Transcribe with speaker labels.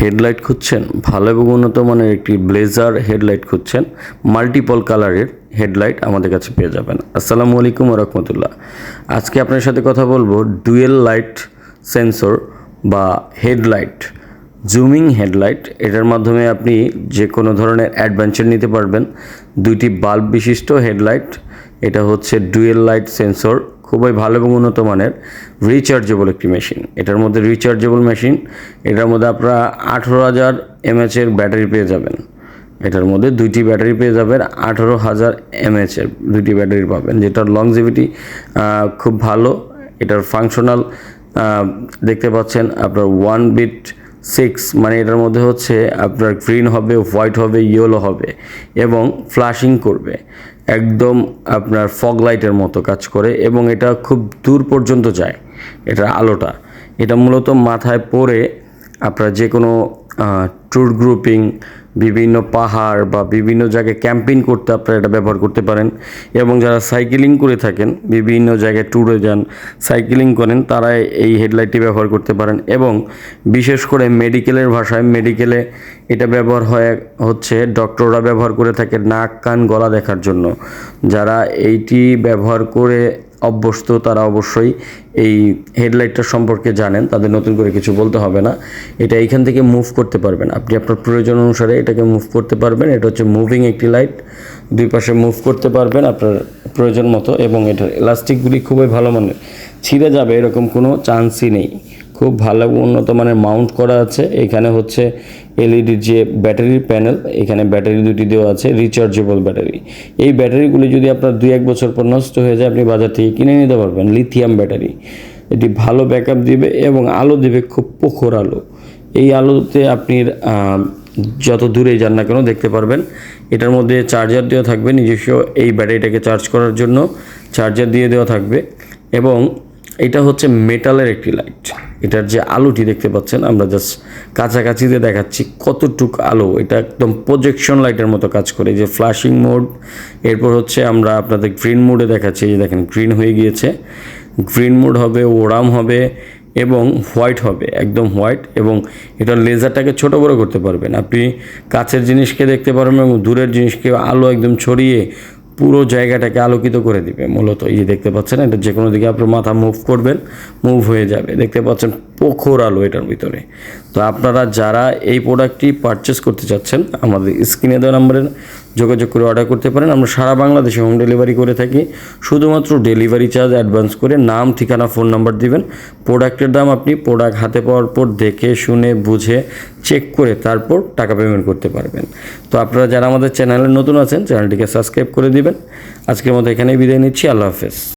Speaker 1: Headlight খুঁজছেন, ভালো এবং উন্নত মানের একটি ব্লেজার হেডলাইট খুঁজছেন মাল্টিপল কালারের হেডলাইট আমাদের কাছে পেয়ে যাবেন। আসসালামু আলাইকুম রহমতুল্লাহ। আজকে আপনার সাথে কথা বলব ডুয়েল লাইট সেন্সর বা হেডলাইট জুমিং হেডলাইট এটার মাধ্যমে আপনি যে কোনো ধরনের অ্যাডভেঞ্চার নিতে পারবেন। দুইটি বাল্ব বিশিষ্ট হেডলাইট এটা হচ্ছে ডুয়েল লাইট সেন্সর খুবই ভালো এবং উন্নত মানের রিচার্জেবল একটি মেশিন এটার মধ্যে রিচার্জেবল মেশিন এটার মধ্যে আপনারা আঠেরো হাজার এমএচের ব্যাটারি পেয়ে যাবেন। এটার মধ্যে দুইটি ব্যাটারি পেয়ে যাবেন, আঠেরো হাজার এমএচের দুইটি ব্যাটারি পাবেন, যেটার লংজিভিটি খুব ভালো। এটার ফাংশনাল দেখতে পাচ্ছেন আপনার ওয়ান বিট সিক্স মানে এটার মধ্যে হচ্ছে আপনার গ্রিন হবে হোয়াইট হবে ইয়েলো হবে এবং ফ্লাশিং করবে। একদম আপনার ফগ লাইটের মতো কাজ করে এবং এটা খুব দূর পর্যন্ত যায়, এটা আলোটা। এটা মূলত মাথায় পরে আপনার যে কোনো ট্যুর গ্রুপিং বিভিন্ন পাহাড় বা বিভিন্ন জায়গায় ক্যাম্পিং করতে আপনারা এটা ব্যবহার করতে পারেন। এবং যারা সাইকেলিং করে থাকেন, বিভিন্ন জায়গায় ট্যুরে যান সাইকেলিং করেন, তারা এই হেডলাইটটি ব্যবহার করতে পারেন। এবং বিশেষ করে মেডিকেলের ভাষায় মেডিকেলে এটা ব্যবহার হয় হচ্ছে ডক্টররা ব্যবহার করে থাকে নাক, কান, গলা দেখার জন্য। যারা এইটি ব্যবহার করে অভ্যস্ত, তারা অবশ্যই এই হেডলাইটটা সম্পর্কে জানেন, তাদের নতুন করে কিছু বলতে হবে না। এটা এখান থেকে মুভ করতে পারবেন। আপনি আপনার প্রয়োজন অনুসারে এটাকে মুভ করতে পারবেন। এটা হচ্ছে মুভিং একটি লাইট দুই পাশে মুভ করতে পারবেন আপনার প্রয়োজন মতো এবং এটার এলাস্টিকগুলি খুবই ভালো মানের। ছিঁড়ে যাবে এরকম কোনো চান্সই নেই। খুব ভালো উন্নত মানের মাউন্ট করা আছে। এখানে হচ্ছে এলইডির যে ব্যাটারির প্যানেল এখানে ব্যাটারি দুটি দেওয়া আছে রিচার্জেবল ব্যাটারি এই ব্যাটারিগুলি যদি আপনার দুই এক বছর পর নষ্ট হয়ে যায়, আপনি বাজার থেকে কিনে নিতে পারবেন লিথিয়াম ব্যাটারি এটি ভালো ব্যাকআপ দিবে এবং আলো দিবে খুব প্রখর আলো। এই আলোতে আপনি যত দূরে যান না কেন দেখতে পারবেন। এটার মধ্যে চার্জার দেওয়া থাকবে নিজস্ব এই ব্যাটারিটাকে চার্জ করার জন্য। চার্জার দিয়ে দেওয়া থাকবে এবং এটা হচ্ছে মেটালের একটি লাইট এটার যে আলোটি দেখতে পাচ্ছেন, আমরা জাস্ট কাছাকাছিতে দেখাচ্ছি কতটুক আলো। এটা একদম প্রজেকশন লাইটের মতো কাজ করে। যে ফ্ল্যাশিং মোড এরপর হচ্ছে আমরা আপনাদের গ্রিন মোডে দেখাচ্ছি। যে দেখেন গ্রিন হয়ে গিয়েছে। গ্রিন মোড হবে, ওরাম হবে এবং হোয়াইট হবে, একদম হোয়াইট এবং এটা লেজারটাকে ছোট বড় করতে পারবেন। আপনি কাছের জিনিসকে দেখতে পারবেন এবং দূরের জিনিসকে আলো একদম ছড়িয়ে পুরো জায়গাটাকে আলোকিত করে দিবে। মূলত এই যে দেখতে পাচ্ছেন, এটা যে কোনো দিকে আপনার মাথা মুভ করবেন মুভ হয়ে যাবে। দেখতে পাচ্ছেন প্রখর আলো এটার ভিতরে। তো আপনারা যারা এই প্রোডাক্টটি পারচেস করতে চাচ্ছেন, আমাদের স্ক্রিনে দেওয়া নাম্বারে যোগাযোগ করে অর্ডার করতে পারেন। আমরা সারা বাংলাদেশে হোম ডেলিভারি করে থাকি। শুধুমাত্র ডেলিভারি চার্জ অ্যাডভান্স করে নাম, ঠিকানা ফোন নাম্বার দিবেন। প্রোডাক্টের দাম আপনি প্রোডাক্ট হাতে পাওয়ার পর দেখে, শুনে, বুঝে চেক করে তারপর টাকা পেমেন্ট করতে পারবেন। তো আপনারা যারা আমাদের চ্যানেলে নতুন আছেন চ্যানেলটিকে সাবস্ক্রাইব করে দিবেন। আজকের মতো এখানেই বিদায় নিচ্ছি। আল্লাহ হাফেজ।